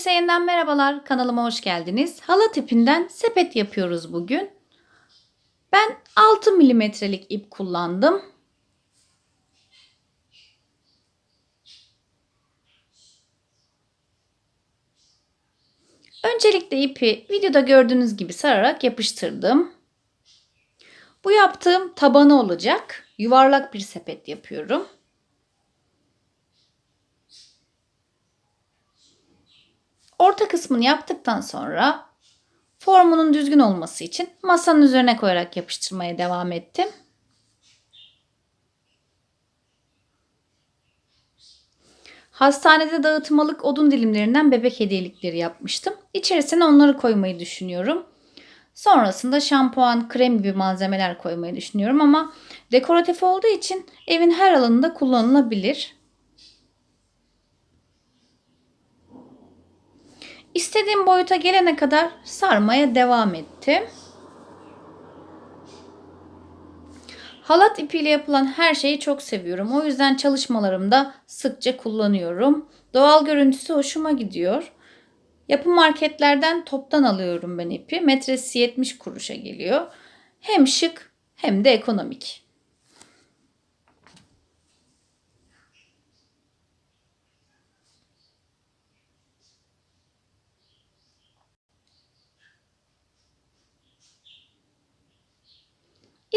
Herkese yeniden merhabalar. Kanalıma hoş geldiniz. Halat ipinden sepet yapıyoruz bugün. Ben 6 milimetrelik ip kullandım. Öncelikle ipi videoda gördüğünüz gibi sararak yapıştırdım. Bu yaptığım tabanı olacak. Yuvarlak bir sepet yapıyorum. Orta kısmını yaptıktan sonra formunun düzgün olması için masanın üzerine koyarak yapıştırmaya devam ettim. Hastanede dağıtmalık odun dilimlerinden bebek hediyelikleri yapmıştım. İçerisine onları koymayı düşünüyorum. Sonrasında şampuan, krem gibi malzemeler koymayı düşünüyorum ama dekoratif olduğu için evin her alanında kullanılabilir. İstediğim boyuta gelene kadar sarmaya devam ettim. Halat ipiyle yapılan her şeyi çok seviyorum. O yüzden çalışmalarımda sıkça kullanıyorum. Doğal görüntüsü hoşuma gidiyor. Yapı marketlerden toptan alıyorum ben ipi. Metresi 70 kuruşa geliyor. Hem şık hem de ekonomik.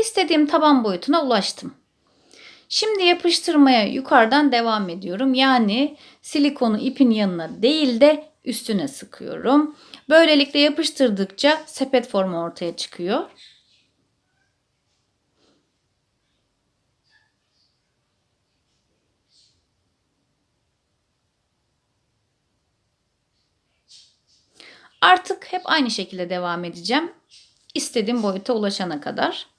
İstediğim taban boyutuna ulaştım. Şimdi yapıştırmaya yukarıdan devam ediyorum. Yani silikonu ipin yanına değil de üstüne sıkıyorum. Böylelikle yapıştırdıkça sepet formu ortaya çıkıyor. Artık hep aynı şekilde devam edeceğim. İstediğim boyuta ulaşana kadar.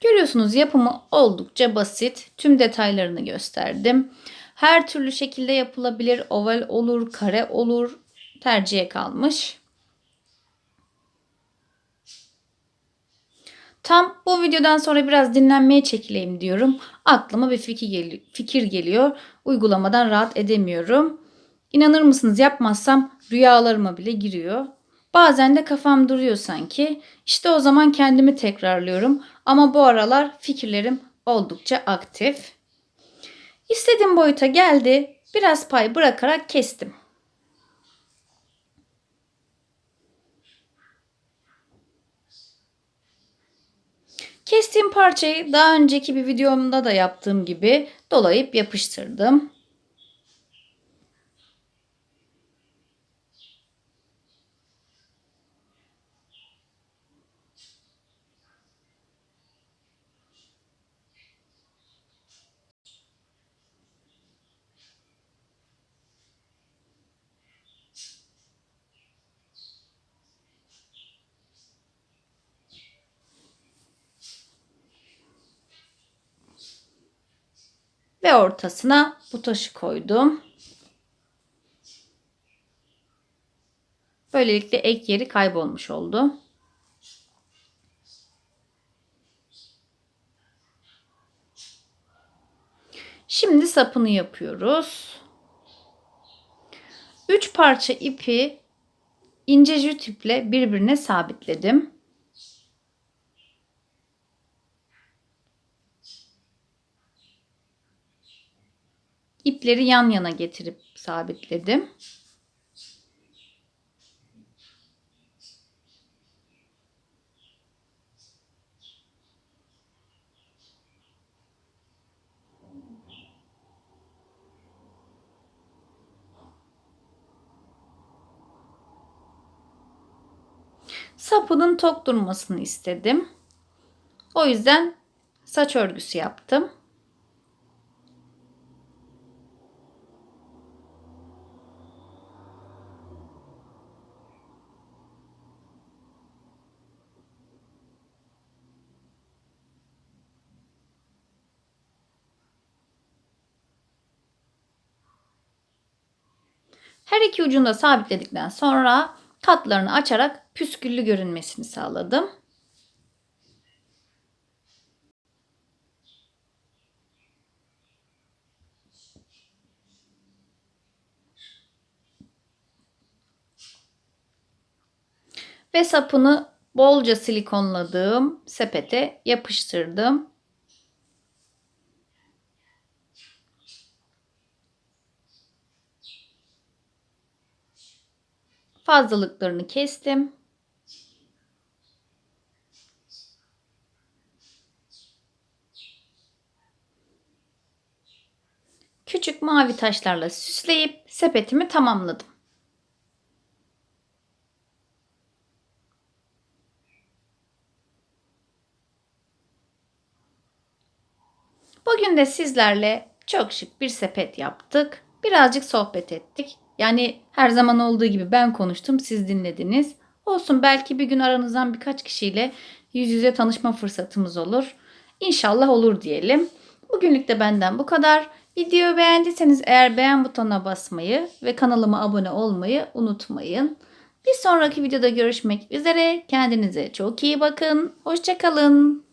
Görüyorsunuz yapımı oldukça basit. Tüm detaylarını gösterdim. Her türlü şekilde yapılabilir. Oval olur, kare olur. Tercihe kalmış. Tam bu videodan sonra biraz dinlenmeye çekileyim diyorum. Aklıma bir fikir, gel fikir geliyor. Uygulamadan rahat edemiyorum. İnanır mısınız yapmazsam rüyalarıma bile giriyor. Bazen de kafam duruyor sanki. İşte o zaman kendimi tekrarlıyorum. Ama bu aralar fikirlerim oldukça aktif. İstediğim boyuta geldi. Biraz pay bırakarak kestim. Kestiğim parçayı daha önceki bir videomda da yaptığım gibi dolayıp yapıştırdım. Ve ortasına bu taşı koydum. Böylelikle ek yeri kaybolmuş oldu. Şimdi sapını yapıyoruz. 3 parça ipi ince jüt iple birbirine sabitledim. İpleri yan yana getirip sabitledim. Sapının tok durmasını istedim. O yüzden saç örgüsü yaptım. Her iki ucunu da sabitledikten sonra katlarını açarak püsküllü görünmesini sağladım. Ve sapını bolca silikonladığım sepete yapıştırdım. Fazlalıklarını kestim. Küçük mavi taşlarla süsleyip sepetimi tamamladım. Bugün de sizlerle çok şık bir sepet yaptık. Birazcık sohbet ettik. Yani her zaman olduğu gibi ben konuştum, siz dinlediniz. Olsun belki bir gün aranızdan birkaç kişiyle yüz yüze tanışma fırsatımız olur. İnşallah olur diyelim. Bugünlük de benden bu kadar. Videoyu beğendiyseniz eğer beğen butonuna basmayı ve kanalıma abone olmayı unutmayın. Bir sonraki videoda görüşmek üzere. Kendinize çok iyi bakın. Hoşçakalın.